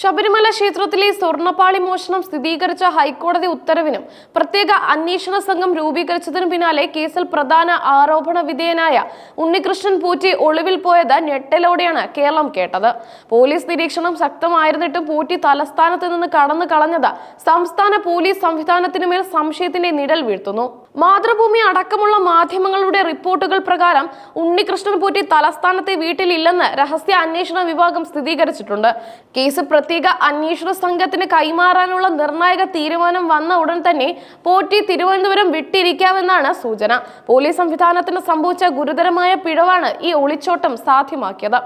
ശബരിമല ക്ഷേത്രത്തിലെ സ്വർണപ്പാളി മോഷണം സ്ഥിരീകരിച്ച ഹൈക്കോടതി ഉത്തരവിനും പ്രത്യേക അന്വേഷണ സംഘം രൂപീകരിച്ചതിനു പിന്നാലെ കേസിൽ പ്രധാന ആരോപണ വിധേയനായ ഉണ്ണികൃഷ്ണൻ പൂറ്റി ഒളിവിൽ പോയത് ഞെട്ടലോടെയാണ് കേരളം കേട്ടത്. പോലീസ് നിരീക്ഷണം ശക്തമായിരുന്നിട്ടും പൂറ്റി തലസ്ഥാനത്ത് നിന്ന് കടന്നു കളഞ്ഞത് സംസ്ഥാന പോലീസ് സംവിധാനത്തിനുമേൽ സംശയത്തിന്റെ നിഴൽ വീഴ്ത്തുന്നു. മാതൃഭൂമി അടക്കമുള്ള മാധ്യമങ്ങളുടെ റിപ്പോർട്ടുകൾ പ്രകാരം ഉണ്ണികൃഷ്ണൻ പൂറ്റി തലസ്ഥാനത്തെ വീട്ടിലില്ലെന്ന് രഹസ്യ അന്വേഷണ വിഭാഗം സ്ഥിരീകരിച്ചിട്ടുണ്ട്. കേസ് പ്രത്യേക അന്വേഷണ സംഘത്തിന് കൈമാറാനുള്ള നിർണായക തീരുമാനം വന്ന ഉടൻ തന്നെ പോറ്റി തിരുവനന്തപുരം വിട്ടിരിക്കാമെന്നാണ് സൂചന. പോലീസ് സംവിധാനത്തിന് സംഭവിച്ച ഗുരുതരമായ പിഴവാണ് ഈ ഒളിച്ചോട്ടം സാധ്യമാക്കിയത്.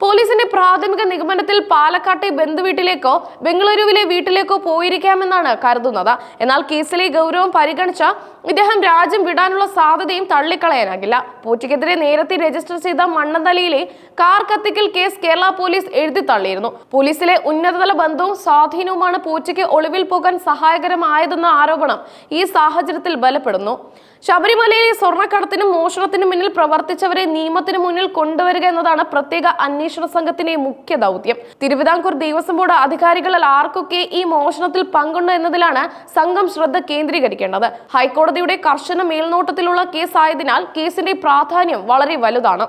പോലീസിന്റെ പ്രാഥമിക നിഗമനത്തിൽ പാലക്കാട്ടെ ബന്ധുവീട്ടിലേക്കോ ബംഗളൂരുവിലെ വീട്ടിലേക്കോ പോയിരിക്കാമെന്നാണ് കരുതുന്നത്. എന്നാൽ കേസിലെ ഗൗരവം പരിഗണിച്ച ഇദ്ദേഹം രാജ്യം വിടാനുള്ള സാധ്യതയും തള്ളിക്കളയാനാകില്ല. പോറ്റിക്കെതിരെ നേരത്തെ രജിസ്റ്റർ ചെയ്ത മണ്ണന്തലയിലെ കാർ കത്തിക്കൽ കേസ് കേരള പോലീസ് എഴുതി തള്ളിയിരുന്നു. പോലീസിലെ ഉന്നതതല ബന്ധവും സ്വാധീനവുമാണ് പൂച്ചയ്ക്ക് ഒളിവിൽ പോകാൻ സഹായകരമായതെന്ന ആരോപണം ഈ സാഹചര്യത്തിൽ ബലപ്പെടുന്നു. ശബരിമലയിലെ സ്വർണക്കടത്തിനും മോഷണത്തിനും മുന്നിൽ പ്രവർത്തിച്ചവരെ നിയമത്തിന് മുന്നിൽ കൊണ്ടുവരിക എന്നതാണ് പ്രത്യേക അന്വേഷണ സംഘത്തിന്റെ മുഖ്യ ദൗത്യം. തിരുവിതാംകൂർ ദേവസ്വം ബോർഡ് അധികാരികളിൽ ആർക്കൊക്കെ ഈ മോഷണത്തിൽ പങ്കുണ്ട് എന്നതിലാണ് സംഘം ശ്രദ്ധ കേന്ദ്രീകരിക്കേണ്ടത്. ഹൈക്കോടതിയുടെ കർശന മേൽനോട്ടത്തിലുള്ള കേസായതിനാൽ കേസിന്റെ പ്രാധാന്യം വളരെ വലുതാണ്.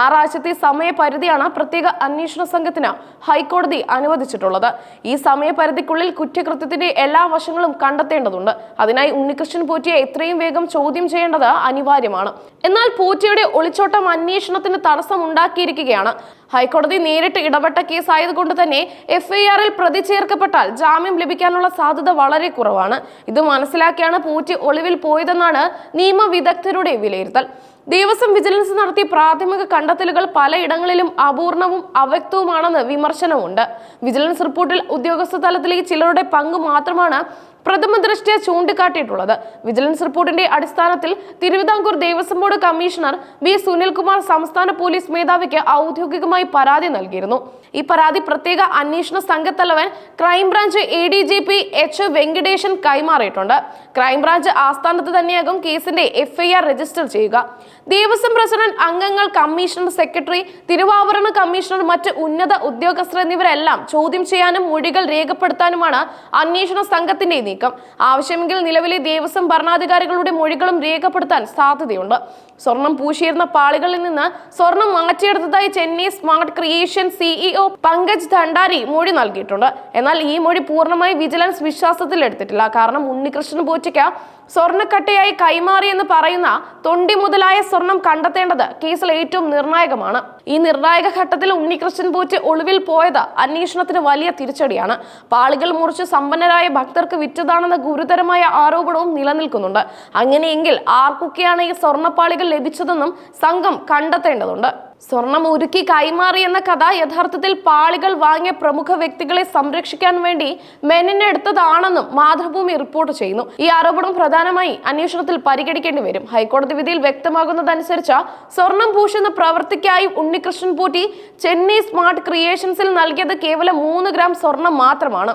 ആറാഴ്ചത്തെ സമയപരിധിയാണ് പ്രത്യേക അന്വേഷണ സംഘത്തിന് ഹൈക്കോടതി അനുവദിച്ചിട്ടുള്ളത്. ഈ സമയപരിധിക്കുള്ളിൽ കുറ്റകൃത്യത്തിന്റെ എല്ലാ വശങ്ങളും കണ്ടെത്തേണ്ടതുണ്ട്. അതിനായി ഉണ്ണികൃഷ്ണൻ പോറ്റിയെ എത്രയും വേഗം ചോദ്യം ചെയ്യേണ്ടത് അനിവാര്യമാണ്. എന്നാൽ പോറ്റിയുടെ ഒളിച്ചോട്ടം അന്വേഷണത്തിന് തടസ്സം ഉണ്ടാക്കിയിരിക്കുകയാണ് ഹൈക്കോടതി നേരിട്ട് ഇടപെട്ട കേസായതുകൊണ്ട് തന്നെ എഫ്ഐആറിൽ പ്രതി ചേർക്കപ്പെട്ടാൽ ജാമ്യം ലഭിക്കാനുള്ള സാധ്യത വളരെ കുറവാണ്. ഇത് മനസ്സിലാക്കിയാണ് പൂറ്റി ഒളിവിൽ പോയതെന്നാണ് നിയമവിദഗ്ധരുടെ വിലയിരുത്തൽ. ദേവസ്വം വിജിലൻസ് നടത്തിയ പ്രാഥമിക കണ്ടെത്തലുകൾ പലയിടങ്ങളിലും അപൂർണവും അവ്യക്തവുമാണെന്ന് വിമർശനമുണ്ട്. വിജിലൻസ് റിപ്പോർട്ടിൽ ഉദ്യോഗസ്ഥ തലത്തിലേക്ക് ചിലരുടെ പങ്ക് മാത്രമാണ് പ്രഥമ ദൃഷ്ടിയ ചൂണ്ടിക്കാട്ടിയിട്ടുള്ളത്. വിജിലൻസ് റിപ്പോർട്ടിന്റെ അടിസ്ഥാനത്തിൽ Thiruvithamkoor Devaswom board commissioner B Sunilkumar സംസ്ഥാന പോലീസ് മേധാവിക്ക് ഔദ്യോഗികമായി പരാതി നൽകിയിരുന്നു. ഈ പരാതി പ്രത്യേക അന്വേഷണ സംഘത്തലവൻ crime branch A D G P H Venkatesan കൈമാറിയിട്ടുണ്ട്. ക്രൈംബ്രാഞ്ച് ആസ്ഥാനത്ത് തന്നെയാകും കേസിന്റെ എഫ്ഐആർ രജിസ്റ്റർ ചെയ്യുക. ദേവസ്വം പ്രസിഡന്റ് അംഗങ്ങൾ കമ്മീഷണർ സെക്രട്ടറി തിരുവാഭരണ കമ്മീഷണർ മറ്റ് ഉന്നത ഉദ്യോഗസ്ഥർ എന്നിവരെല്ലാം ചോദ്യം ചെയ്യാനും മൊഴികൾ രേഖപ്പെടുത്താനുമാണ് അന്വേഷണ സംഘത്തിന്റെ നീക്കം. ആവശ്യമെങ്കിൽ നിലവിലെ ദേവസ്വം ഭരണാധികാരികളുടെ മൊഴികളും രേഖപ്പെടുത്താൻ സാധ്യതയുണ്ട്. സ്വർണം പൂശിയിരുന്ന പാളികളിൽ നിന്ന് സ്വർണം മാറ്റിയെടുത്തതായി Chennai smart creation CEO Pankaj Bhandari മൊഴി നൽകിയിട്ടുണ്ട്. എന്നാൽ ഈ മൊഴി പൂർണമായി വിജിലൻസ് വിശ്വാസത്തിൽ എടുത്തിട്ടില്ല. കാരണം ഉണ്ണികൃഷ്ണൻ പൂച്ചയ്ക്ക് സ്വർണക്കട്ടയായി കൈമാറിയെന്ന് പറയുന്ന തൊണ്ടി മുതലായ സ്വർണം കണ്ടെത്തേണ്ടത് കേസിൽ ഏറ്റവും നിർണായകമാണ്. ഈ നിർണായക ഘട്ടത്തിൽ ഉണ്ണികൃഷ്ണൻ പൂച്ച ഒളിവിൽ പോയത് അന്വേഷണത്തിന് വലിയ തിരിച്ചടിയാണ്. പാളികൾ മുറിച്ച് സമ്പന്നരായ ഭക്തർക്ക് വിറ്റതാണെന്ന ഗുരുതരമായ ആരോപണവും നിലനിൽക്കുന്നുണ്ട്. അങ്ങനെയെങ്കിൽ ആർക്കൊക്കെയാണ് ഈ സ്വർണപ്പാളികൾ ലഭിച്ചതെന്നും സംഘം കണ്ടെത്തേണ്ടതുണ്ട്. സ്വർണം ഉരുക്കി കൈമാറി എന്ന കഥ യഥാർത്ഥത്തിൽ പാളികൾ വാങ്ങിയ പ്രമുഖ വ്യക്തികളെ സംരക്ഷിക്കാൻ വേണ്ടി മെനിനെടുത്തതാണെന്നും മാതൃഭൂമി റിപ്പോർട്ട് ചെയ്യുന്നു. ഈ ആരോപണം പ്രധാനമായി അന്വേഷണത്തിൽ പരിഗണിക്കേണ്ടി വരും. ഹൈക്കോടതി വിധിയിൽ വ്യക്തമാകുന്നതനുസരിച്ച് സ്വർണം പൂശുന്ന പ്രവൃത്തിക്കായി ഉണ്ണികൃഷ്ണൻ പൂട്ടി ചെന്നൈ സ്മാർട്ട് ക്രിയേഷൻസിൽ നൽകിയത് കേവലം മൂന്ന് ഗ്രാം സ്വർണം മാത്രമാണ്.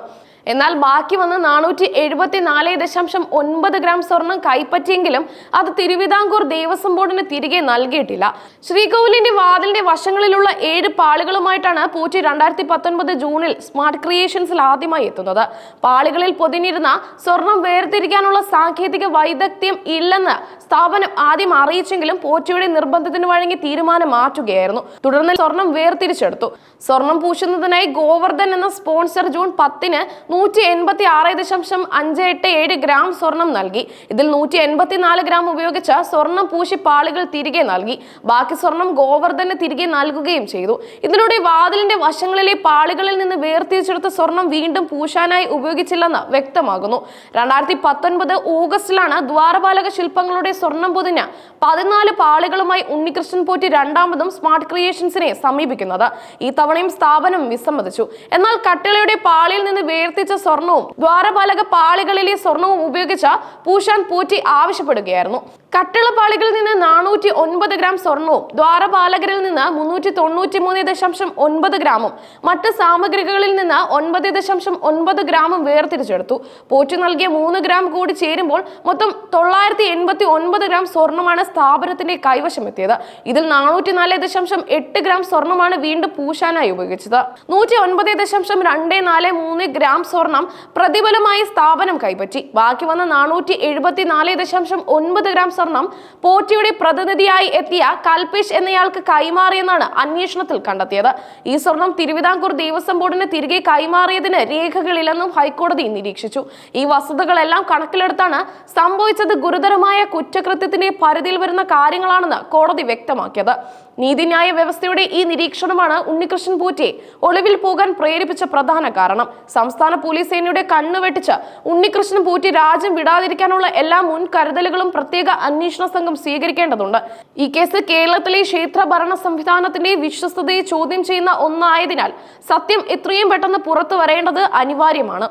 എന്നാൽ ബാക്കി വന്ന നാനൂറ്റി എഴുപത്തി നാല് ദശാംശം ഒൻപത് ഗ്രാം സ്വർണം കൈപ്പറ്റിയെങ്കിലും അത് തിരുവിതാംകൂർ ദേവസ്വം ബോർഡിന് തിരികെ നൽകിയിട്ടില്ല. ശ്രീകോവിലിന്റെ വാതിലിന്റെ വശങ്ങളിലുള്ള ഏഴ് പാളികളുമായിട്ടാണ് പൂച്ചി രണ്ടായിരത്തി പത്തൊൻപത് ജൂണിൽ സ്മാർട്ട് ക്രിയേഷൻസിൽ ആദ്യമായി എത്തുന്നത്. പാളികളിൽ പൊതിഞ്ഞിരുന്ന സ്വർണം വേർതിരിക്കാനുള്ള സാങ്കേതിക വൈദഗ്ധ്യം ഇല്ലെന്ന് സ്ഥാപനം ആദ്യം അറിയിച്ചെങ്കിലും പോറ്റിയുടെ നിർബന്ധത്തിന് വഴങ്ങി തീരുമാനം മാറ്റുകയായിരുന്നു. തുടർന്ന് സ്വർണം വേർതിരിച്ചെടുത്തു. സ്വർണം പൂശുന്നതിനായി ഗോവർദ്ധൻ എന്ന സ്പോൺസർ ജൂൺ പത്തിന് നൂറ്റി എൺപത്തി ആറ് ദശാംശം അഞ്ച് എട്ട് ഏഴ് ഗ്രാം സ്വർണം നൽകി. ഇതിൽ നൂറ്റി എൺപത്തിനാല് ഗ്രാം ഉപയോഗിച്ച സ്വർണം പൂശി പാളികൾ തിരികെ നൽകി. ബാക്കി സ്വർണം ഗോവർദ്ധന് തിരികെ നൽകുകയും ചെയ്തു. ഇതിലൂടെ വാതിലിന്റെ വശങ്ങളിലെ പാളികളിൽ നിന്ന് വേർതിരിച്ചെടുത്ത സ്വർണം വീണ്ടും പൂശാനായി ഉപയോഗിച്ചില്ലെന്ന് വ്യക്തമാകുന്നു. രണ്ടായിരത്തി പത്തൊൻപത് ഓഗസ്റ്റിലാണ് ദ്വാരപാലക ശില്പങ്ങളുടെ സ്വർണം പൊതിഞ്ഞ പതിനാല് പാളികളുമായി ഉണ്ണികൃഷ്ണൻ പോറ്റി രണ്ടാമതും സ്മാർട്ട് ക്രിയേഷൻസിനെ സമീപിക്കുന്നത്. ഈ തവണയും സ്ഥാപനം വിസമ്മതിച്ചു. എന്നാൽ കട്ടിളയുടെ പാളിയിൽ നിന്ന് വേർതിരിച്ച സ്വർണവും ദ്വാരപാലക പാളികളിലെ സ്വർണവും ഉപയോഗിച്ച പൂഷാൻ പൂറ്റി ആവശ്യപ്പെടുകയായിരുന്നു. കട്ടിളപ്പാളികളിൽ നിന്ന് നാനൂറ്റി ഒൻപത് ഗ്രാം സ്വർണവും ദ്വാരപാലകരിൽ നിന്ന് മുന്നൂറ്റി തൊണ്ണൂറ്റി മൂന്ന് ദശാംശം ഒൻപത് ഗ്രാമും മറ്റ് സാമഗ്രികളിൽ നിന്ന് ഒൻപത് ദശാംശം ഒൻപത് ഗ്രാമും വേർതിരിച്ചെടുത്തു. പോറ്റി നൽകിയ മൂന്ന് ഗ്രാം കൂടി ചേരുമ്പോൾ മൊത്തം തൊള്ളായിരത്തി എൺപത്തി ഒൻപത് ഗ്രാം സ്വർണമാണ് സ്ഥാപനത്തിന്റെ കൈവശമെത്തിയത് ഇതിൽ നാനൂറ്റി നാല് ദശാംശം എട്ട് ഗ്രാം സ്വർണമാണ് വീണ്ടും പൂശാനായി ഉപയോഗിച്ചത്. നൂറ്റി ഒൻപത് ദശാംശം രണ്ട് നാല് മൂന്ന് ഗ്രാം സ്വർണം പ്രതിഫലമായി സ്ഥാപനം കൈപ്പറ്റി. ബാക്കി വന്ന നാനൂറ്റി എഴുപത്തി നാല് ദശാംശം ഒൻപത് ഗ്രാം സ്വർണം പോറ്റിയുടെ പ്രതിനിധിയായി എത്തിയ കൽപേഷ് എന്നയാൾക്ക് കൈമാറിയെന്നാണ് അന്വേഷണത്തിൽ കണ്ടെത്തിയത്. ഈ സ്വർണം തിരുവിതാംകൂർ ദേവസ്വം ബോർഡിന് തിരികെ കൈമാറിയതിന് രേഖകളില്ലെന്നും ഹൈക്കോടതി നിരീക്ഷിച്ചു. ഈ വസ്തുതകളെല്ലാം കണക്കിലെടുത്താണ് സംഭവിച്ചത് ഗുരുതരമായ കുറ്റകൃത്യത്തിന്റെ പരിധിയിൽ വരുന്ന കാര്യങ്ങളാണെന്ന് കോടതി വ്യക്തമാക്കിയത്. നീതിന്യായ വ്യവസ്ഥയുടെ ഈ നിരീക്ഷണമാണ് ഉണ്ണികൃഷ്ണൻ പൂറ്റെ ഒളിവിൽ പോകാൻ പ്രേരിപ്പിച്ച പ്രധാന കാരണം. സംസ്ഥാന പോലീസ് സേനയുടെ കണ്ണു വെട്ടിച്ച് ഉണ്ണികൃഷ്ണൻ പൂറ്റി രാജ്യം വിടാതിരിക്കാനുള്ള എല്ലാ മുൻകരുതലുകളും പ്രത്യേക അന്വേഷണ സംഘം സ്വീകരിക്കേണ്ടതുണ്ട്. ഈ കേസ് കേരളത്തിലെ ക്ഷേത്ര ഭരണ സംവിധാനത്തിന്റെ വിശ്വസ്തതയെ ചോദ്യം ചെയ്യുന്ന ഒന്നായതിനാൽ സത്യം എത്രയും പെട്ടെന്ന് പുറത്തു വരേണ്ടത് അനിവാര്യമാണ്.